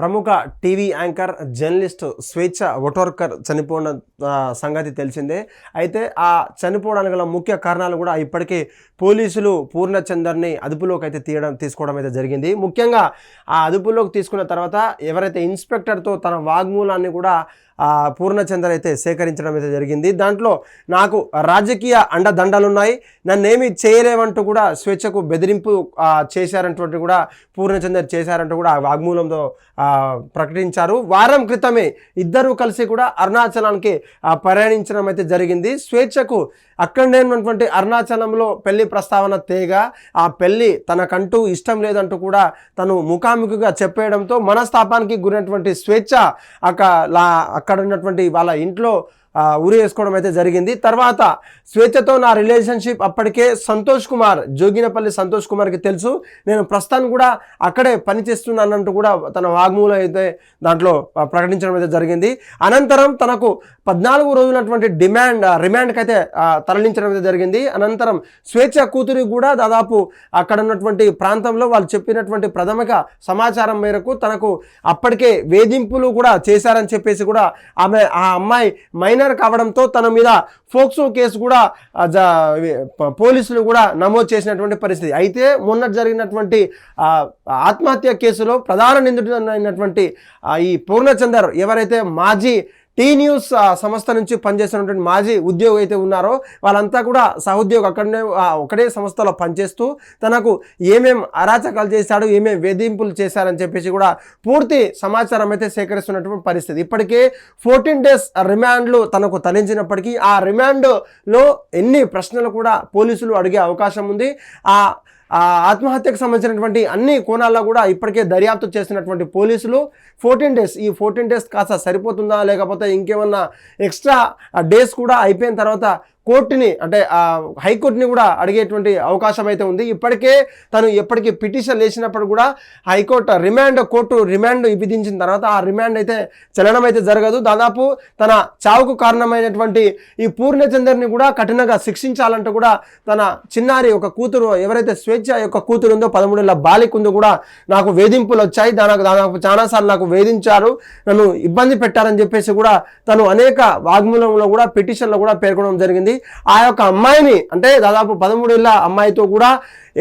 ప్రముఖ TV anchor journalist స్వేచ్ఛ ఒటోర్కర్ చనిపోయిన సంగతి తెలిసిందే. అయితే ఆ చనిపోవడానికి గల ముఖ్య కారణాలు కూడా ఇప్పటికే పోలీసులు పూర్ణచందర్ని అదుపులోకి అయితే తీయడం తీసుకోవడం అయితే జరిగింది. ముఖ్యంగా ఆ అదుపులోకి తీసుకున్న తర్వాత ఎవరైతే ఇన్స్పెక్టర్తో తన వాగ్మూలాన్ని కూడా పూర్ణచందర్ అయితే సేకరించడం అయితే జరిగింది. దాంట్లో నాకు రాజకీయ అండదండలున్నాయి. నన్నేమి చేయలేవంటూ కూడా స్వేచ్ఛకు బెదిరింపు చేశారంటువంటి కూడా పూర్ణచందర్ చేశారంటూ కూడా వాగ్మూలంతో వాగ్మూలంలో ప్రకటించారు. వారం క్రితమే ఇద్దరూ కలిసి కూడా అరుణాచలానికి ఆ, ప్రయాణించడం అయితే జరిగింది. స్వేచ్ఛకు అక్కడనే ఉన్నటువంటి అరుణాచలంలో పెళ్ళి ప్రస్తావన తేగ ఆ పెళ్ళి తనకంటూ ఇష్టం లేదంటూ కూడా తను ముఖాముఖిగా చెప్పేయడంతో మనస్తాపానికి గురైనటువంటి స్వేచ్ఛ అక్క లా అక్కడ ఉన్నటువంటి వాళ్ళ ఇంట్లో ఉరి వేసుకోవడం అయితే జరిగింది. తర్వాత స్వేచ్ఛతో నా రిలేషన్షిప్ అప్పటికే సంతోష్ కుమార్ జోగినపల్లి సంతోష్ కుమార్కి తెలుసు. నేను ప్రస్తుతం కూడా అక్కడే పనిచేస్తున్నానంటూ కూడా తన వాగ్మూలం అయితే దాంట్లో ప్రకటించడం అయితే జరిగింది. అనంతరం తనకు పద్నాలుగు రోజులటువంటి డిమాండ్ రిమాండ్కి అయితే తరలించడం అయితే జరిగింది. అనంతరం స్వేచ్ఛ కూతురి కూడా దాదాపు అక్కడ ఉన్నటువంటి ప్రాంతంలో వాళ్ళు చెప్పినటువంటి ప్రథమిక సమాచారం మేరకు తనకు అప్పటికే వేధింపులు కూడా చేశారని చెప్పేసి కూడా ఆమె ఆ అమ్మాయి మైనర్ కావడంతో తన మీద ఫోక్సో కేసు కూడా జ- పోలీసులు కూడా నమోదు చేసినటువంటి పరిస్థితి. అయితే మొన్న జరిగినటువంటి ఆత్మహత్య కేసులో ప్రధాన నిందితుడైనటువంటి అయినటువంటి ఈ పూర్ణచందర్ ఎవరైతే మాజీ టీ న్యూస్ సంస్థ నుంచి పనిచేస్తున్నటువంటి మాజీ ఉద్యోగి అయితే ఉన్నారో వాళ్ళంతా కూడా సహోద్యోగి అక్కడనే ఒకటే సంస్థలో పనిచేస్తూ తనకు ఏమేం అరాచకాలు చేశాడు ఏమేం వేధింపులు చేశారని చెప్పేసి కూడా పూర్తి సమాచారం అయితే సేకరిస్తున్నటువంటి పరిస్థితి. ఇప్పటికే ఫోర్టీన్ డేస్ రిమాండ్లు తనకు తలించినప్పటికీ ఆ రిమాండ్లో ఎన్ని ప్రశ్నలు కూడా పోలీసులు అడిగే అవకాశం ఉంది. ఆ ఆత్మహత్యకు సంబంధించినటువంటి అన్ని కోణాల్లో కూడా ఇప్పటికే దర్యాప్తు చేసినటువంటి పోలీసులు ఫోర్టీన్ డేస్ ఈ ఫోర్టీన్ డేస్ కాస్త సరిపోతుందా? లేకపోతే ఇంకేమన్నా ఎక్స్ట్రా డేస్ కూడా అయిపోయిన తర్వాత కోర్టుని అంటే ఆ హైకోర్టుని కూడా అడిగేటువంటి అవకాశం అయితే ఉంది. ఇప్పటికే తను ఎప్పటికీ పిటిషన్ వేసినప్పుడు కూడా హైకోర్టు రిమాండ్ కోర్టు రిమాండ్ విధించిన తర్వాత ఆ రిమాండ్ అయితే చలనం అయితే జరగదు. దాదాపు తన చావుకు కారణమైనటువంటి ఈ పూర్ణచందర్ని కూడా కఠినంగా శిక్షించాలంటూ కూడా తన చిన్నారి ఒక కూతురు ఎవరైతే స్వేచ్ఛ యొక్క కూతురు ఉందో పదమూడేళ్ళ బాలిక ఉందో కూడా నాకు వేధింపులు వచ్చాయి. దానికి దాదాపు చాలాసార్లు నాకు వేధించారు. నన్ను ఇబ్బంది పెట్టారని చెప్పేసి కూడా తను అనేక వాగ్మూలంలో కూడా పిటిషన్లో కూడా పేర్కొనడం జరిగింది. ఆ యొక్క అమ్మాయిని అంటే దాదాపు పదమూడేళ్ళ అమ్మాయితో కూడా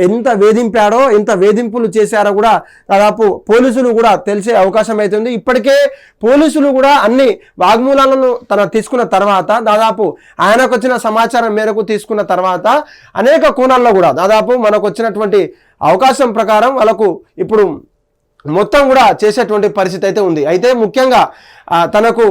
ఎంత వేధింపాడో ఎంత వేధింపులు చేశారో కూడా దాదాపు పోలీసులు కూడా తెలిసే అవకాశం అవుతుంది ఇప్పటికే పోలీసులు కూడా అన్ని వాగ్మూలాలను తన తీసుకున్న తర్వాత దాదాపు ఆయనకు వచ్చిన సమాచారం మేరకు తీసుకున్న తర్వాత అనేక కోణాల్లో కూడా దాదాపు మనకు వచ్చినటువంటి అవకాశం ప్రకారం వాళ్ళకు ఇప్పుడు మొత్తం కూడా చేసేటువంటి పరిస్థితి అయితే ఉంది. అయితే ముఖ్యంగా తనకు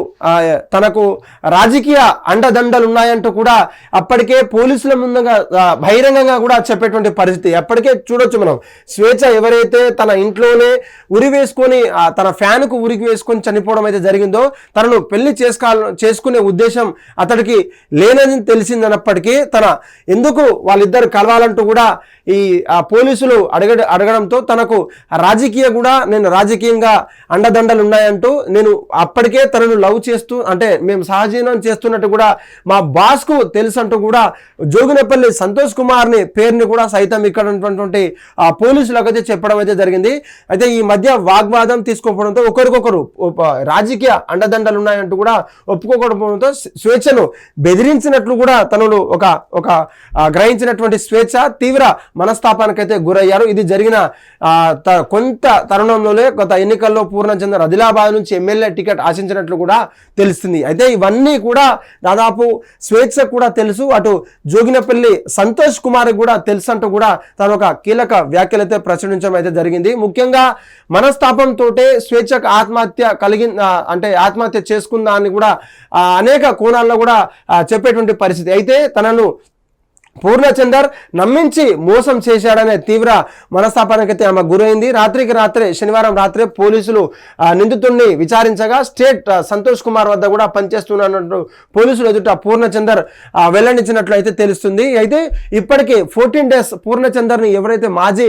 తనకు రాజకీయ అండదండలు ఉన్నాయంటూ కూడా అప్పటికే పోలీసుల ముందుగా బహిరంగంగా కూడా చెప్పేటువంటి పరిస్థితి. అప్పటికే చూడొచ్చు మనం. స్వేచ్ఛ ఎవరైతే తన ఇంట్లోనే ఉరి వేసుకొని తన ఫ్యాన్కు ఉరికి వేసుకొని చనిపోవడం అయితే జరిగిందో తనను పెళ్ళి చేసుకో చేసుకునే ఉద్దేశం అతడికి లేనని తెలిసిందన్నప్పటికీ తన ఎందుకు వాళ్ళిద్దరు కలవాలంటూ కూడా ఈ ఆ, పోలీసులు అడగ అడగడంతో తనకు రాజకీయ కూడా నేను రాజకీయంగా అండదండలు ఉన్నాయంటూ నేను అప్పటి ఇప్పటికే తనను లవ్ చేస్తూ అంటే మేము సహజీవనం చేస్తున్నట్టు కూడా మా బాస్కు తెలుసు అంటూ కూడా జోగినపల్లి సంతోష్ కుమార్ని పేరుని కూడా సైతం ఇక్కడ ఉన్నటువంటి పోలీసులకు అయితే చెప్పడం అయితే జరిగింది. అయితే ఈ మధ్య వాగ్వాదం తీసుకోకపోవడంతో ఒకరికొకరు రాజకీయ అండదండలు ఉన్నాయంటూ కూడా ఒప్పుకోకపోవడంతో స్వేచ్ఛను బెదిరించినట్లు కూడా తనను ఒక ఒక గ్రహించినటువంటి స్వేచ్ఛ తీవ్ర మనస్తాపానికైతే గురయ్యారు. ఇది జరిగిన కొంత తరుణంలోనే గత ఎన్నికల్లో పూర్ణచంద్ర ఆదిలాబాద్ నుంచి ఎమ్మెల్యే టికెట్ ఆశ ఆశించినట్లు కూడా తెలుస్తుంది. అయితే ఇవన్నీ కూడా దాదాపు స్వేచ్ఛ కూడా తెలుసు. అటు జోగినపల్లి సంతోష్ కుమార్ కూడా తెలుసు అంటూ కూడా తను ఒక కీలక వ్యాఖ్యలు అయితే ప్రచురించడం అయితే జరిగింది. ముఖ్యంగా మనస్తాపంతో స్వేచ్ఛకు ఆత్మహత్య కలిగి అంటే ఆత్మహత్య చేసుకుందా అని కూడా అనేక కోణాల్లో కూడా చెప్పేటువంటి పరిస్థితి. అయితే తనను పూర్ణచందర్ నమ్మించి మోసం చేశాడనే తీవ్ర మనస్తాపానికైతే ఆమె గురైంది. రాత్రికి రాత్రే శనివారం రాత్రే పోలీసులు నిందితుడిని విచారించగా స్టేట్ సంతోష్ కుమార్ వద్ద కూడా పనిచేస్తున్నట్టు పోలీసులు ఎదుట పూర్ణచందర్ వెల్లడించినట్లయితే వెల్లడించినట్లు అయితే తెలుస్తుంది. అయితే ఇప్పటికీ ఫోర్టీన్ డేస్ పూర్ణచందర్ని ఎవరైతే మాజీ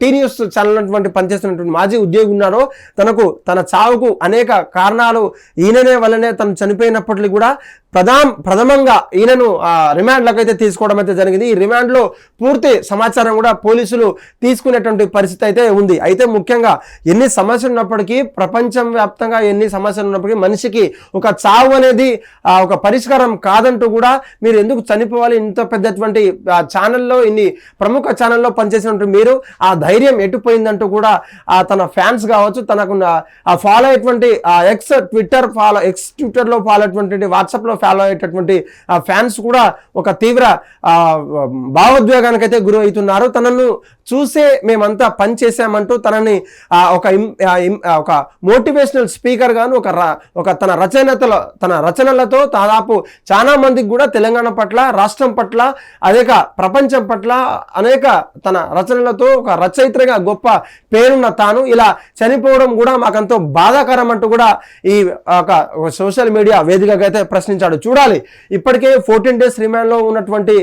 టీ న్యూస్ ఛానల్ పనిచేస్తున్నటువంటి మాజీ ఉద్యోగి ఉన్నారో తనకు తన చావుకు అనేక కారణాలు ఈయననే వల్లనే తను చనిపోయినప్పటికీ కూడా ప్రధాన ప్రథమంగా ఈయనను ఆ, రిమాండ్లకు అయితే తీసుకోవడం అయితే అయితే జరిగింది. ఈ రిమాండ్లో పూర్తి సమాచారం కూడా పోలీసులు తీసుకునేటువంటి పరిస్థితి అయితే ఉంది. అయితే ముఖ్యంగా ఎన్ని సమస్యలు ఉన్నప్పటికీ ప్రపంచం వ్యాప్తంగా ఎన్ని సమస్యలు ఉన్నప్పటికీ మనిషికి ఒక చావు అనేది ఒక పరిష్కారం కాదంటూ కూడా మీరు ఎందుకు చనిపోవాలి? ఇంత పెద్దటువంటి ఛానల్లో ఇన్ని ప్రముఖ ఛానల్లో పనిచేసినట్టు మీరు ఆ ధైర్యం ఎటుపోయిందంటూ కూడా ఆ తన ఫ్యాన్స్ కావచ్చు తనకు ఫాలో అయ్యేటువంటి ఎక్స్ ట్విట్టర్ ఫాలో ఎక్స్ ట్విట్టర్లో ఫాలో అయ్యేటువంటి వాట్సాప్లో ఫాలో అయ్యేటటువంటి ఆ ఫ్యాన్స్ కూడా ఒక తీవ్ర ఆ, గురి అవుతున్నారు తనను చూసే మేమంతా పని చేశామంటూ తనని ఒక ఒక మోటివేషనల్ స్పీకర్ గాను ఒక ఒక తన రచనతల తన రచనలతో దాదాపు చాలా మందికి కూడా తెలంగాణ పట్ల రాష్ట్రం పట్ల అనేక ప్రపంచం పట్ల అనేక తన రచనలతో ఒక రచయిత్రిగా గొప్ప పేరున్న తాను ఇలా చనిపోవడం కూడా మాకంతో బాధాకరం అంటూ కూడా ఈ ఒక సోషల్ మీడియా వేదికగా అయితే ప్రశ్నించాడు. చూడాలి ఇప్పటికే ఫోర్టీన్ డేస్ రిమాండ్లో ఉన్నటువంటి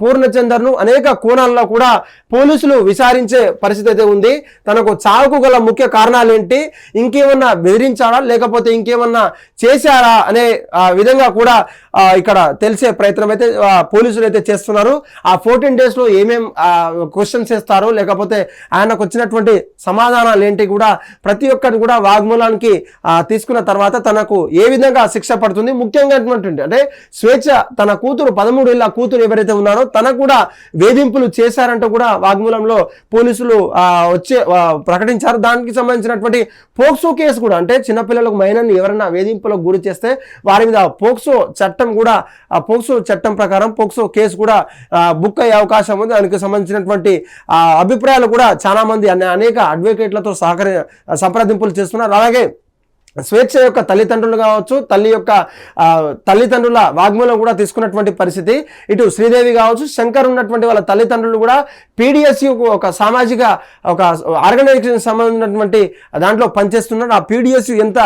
పూర్ణచందర్ను అనేక కోణాల్లో కూడా పోలీసులు విచారించే పరిస్థితి అయితే ఉంది. తనకు చావుకు గల ముఖ్య కారణాలు ఏంటి ఇంకేమన్నా బెదిరించాడా? లేకపోతే ఇంకేమన్నా చేశారా? అనే ఆ, విధంగా కూడా ఇక్కడ తెలిసే ప్రయత్నం అయితే పోలీసులు అయితే చేస్తున్నారు. ఆ ఫోర్టీన్ డేస్లో ఏమేం క్వశ్చన్స్ చేస్తారో లేకపోతే ఆయనకు వచ్చినటువంటి సమాధానాలు ఏంటి కూడా ప్రతి ఒక్కటి కూడా వాగ్మూలానికి తీసుకున్న తర్వాత తనకు ఏ విధంగా శిక్ష పడుతుంది ముఖ్యంగా అటువంటి అంటే స్వేచ్ఛ తన కూతురు పదమూడు ఏళ్ళ కూతురు ఎవరైతే ఉన్నారో తనకు కూడా వేధింపులు చేశారంటూ కూడా వాగ్మూలంలో పోలీసులు వచ్చే ప్రకటించారు. దానికి సంబంధించినటువంటి పోక్సో కేసు కూడా అంటే చిన్నపిల్లలకు మైనర్ని ఎవరైనా వేధింపులకు గురి చేస్తే వారి మీద పోక్సో చట్టం కూడా ఆ పోక్సో చట్టం ప్రకారం పోక్సో కేసు కూడా బుక్ అయ్యే అవకాశం ఉంది. దానికి సంబంధించినటువంటి ఆ, అభిప్రాయాలు కూడా చాలా మంది అనేక అడ్వకేట్లతో సహకరి సంప్రదింపులు చేస్తున్నారు. అలాగే స్వేచ్ఛ యొక్క తల్లిదండ్రులు కావచ్చు తల్లి యొక్క తల్లిదండ్రుల వాగ్మూలం కూడా తీసుకున్నటువంటి పరిస్థితి. ఇటు శ్రీదేవి కావచ్చు శంకర్ ఉన్నటువంటి వాళ్ళ తల్లిదండ్రులు కూడా పీడిఎస్యు ఒక సామాజిక ఒక ఆర్గనైజేషన్ సంబంధించినటువంటి దాంట్లో పనిచేస్తున్నారు. ఆ పీడిఎస్యు ఎంత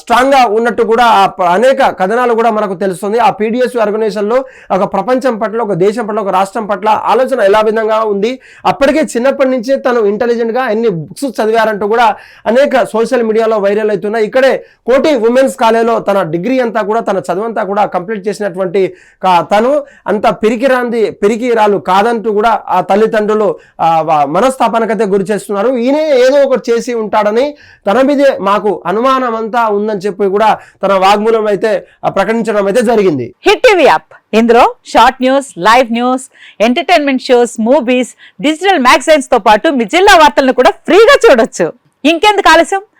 స్ట్రాంగ్గా ఉన్నట్టు కూడా ఆ అనేక కథనాలు కూడా మనకు తెలుస్తుంది. ఆ పీడిఎస్యు ఆర్గనైజేషన్లో ఒక ప్రపంచం పట్ల ఒక దేశం పట్ల ఒక రాష్ట్రం పట్ల ఆలోచన ఎలా విధంగా ఉంది? అప్పటికే చిన్నప్పటి నుంచే తను ఇంటెలిజెంట్గా ఎన్ని బుక్స్ చదివారంటూ కూడా అనేక సోషల్ మీడియాలో వైరల్ అవుతున్నాయి. ఇక్కడే కోటి ఉమెన్స్ కాలేజ్లో తన డిగ్రీ అంతా కూడా తన చదువంతా కూడా కంప్లీట్ చేసినటువంటి తను అంత పిరికిరాంది పిరికిరాలు కాదంటూ కూడా ఆ తల్లిదండ్రులు ఆ, మనస్తాపనకైతే గురి చేస్తున్నారు. ఈయనే ఏదో ఒకటి చేసి ఉంటాడని తన మీదే మాకు అనుమానం అంతా ఉందని చెప్పి కూడా తన వాగ్మూలం అయితే ప్రకటించడం అయితే జరిగింది. Hit TV app. ఇందులో short news live news entertainment shows movies digital మ్యాగజైన్స్తో పాటు మీ జిల్లా వార్తలను కూడా ఫ్రీగా చూడొచ్చు. ఇంకెందుకు ఆలస్యం?